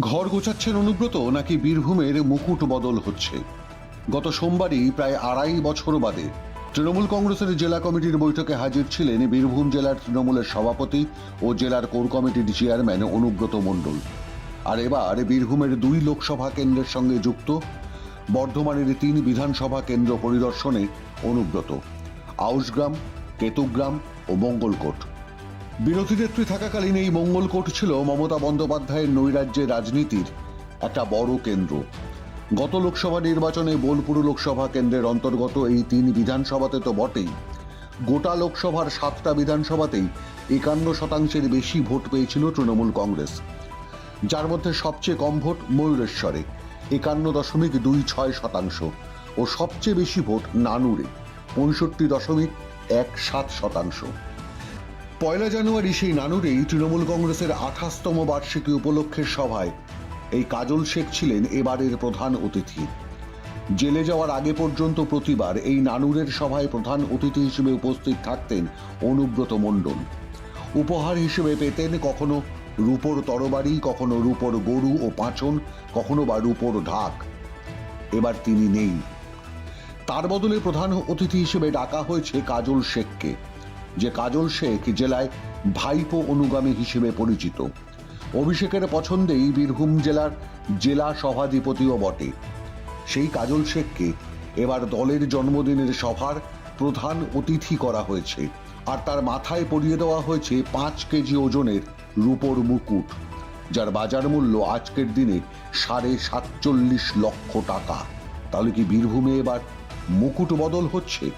ঘর গোছাচ্ছেন অনুব্রত নাকি বীরভূমের মুকুট বদল হচ্ছে? গত সোমবারই প্রায় আড়াই বছর বাদে তৃণমূল কংগ্রেসের জেলা কমিটির বৈঠকে হাজির ছিলেন বীরভূম জেলার তৃণমূলের সভাপতি ও জেলার কোর কমিটির চেয়ারম্যান অনুব্রত মণ্ডল। আর এবার বীরভূমের দুই লোকসভা কেন্দ্রের সঙ্গে যুক্ত বর্ধমানের তিন বিধানসভা কেন্দ্র পরিদর্শনে অনুব্রত। আউশগ্রাম, কেতুগ্রাম ও মঙ্গলকোট। বিরোধী নেত্রী থাকাকালীন এই মঙ্গলকোট ছিল মমতা বন্দ্যোপাধ্যায়ের নৈরাজ্যের রাজনীতির একটা বড় কেন্দ্র। গত লোকসভা নির্বাচনে বোলপুর লোকসভা কেন্দ্রের অন্তর্গত এই তিন বিধানসভাতে তো বটেই। গোটা লোকসভার সাতটা বিধানসভাতেই একান্ন শতাংশের বেশি ভোট পেয়েছিল তৃণমূল কংগ্রেস। যার মধ্যে সবচেয়ে কম ভোট ময়ূরেশ্বরে, একান্ন দশমিক দুই ছয় শতাংশ, ও সবচেয়ে বেশি ভোট নানুরে, পঁয়ষট্টি দশমিক এক সাত শতাংশ। পয়লা জানুয়ারি সেই নানুরেই তৃণমূল কংগ্রেসের আঠাশতম বার্ষিকী উপলক্ষের সভায় এই কাজল শেখ ছিলেন এবারের প্রধান অতিথি। জেলে যাওয়ার আগে পর্যন্ত প্রতিবার এই নানুরের সভায় প্রধান অতিথি হিসেবে উপস্থিত থাকতেন অনুব্রত মণ্ডল। উপহার হিসেবে পেতেন কখনো রূপোর তরবারি, কখনো রূপোর গরু ও পাঁচন, কখনো বা রূপোর ঢাক। এবার তিনি নেই। তার বদলে প্রধান অতিথি হিসেবে ডাকা হয়েছে কাজল শেখকে। যে কাজল শেখ জেলায় ভাইপো অনুগামী হিসেবে পরিচিত। অভিষেকের পছন্দেই বীরভূম জেলার জেলা সভাধিপতিও বটে। সেই কাজল শেখকে এবার দলের জন্মদিনের সভার প্রধান অতিথি করা হয়েছে আর তার মাথায় পরিয়ে দেওয়া হয়েছে পাঁচ কেজি ওজনের রূপোর মুকুট, যার বাজার মূল্য আজকের দিনে সাড়ে সাতচল্লিশ লক্ষ টাকা। তাহলে কি বীরভূমে এবার মুকুট বদল হচ্ছে?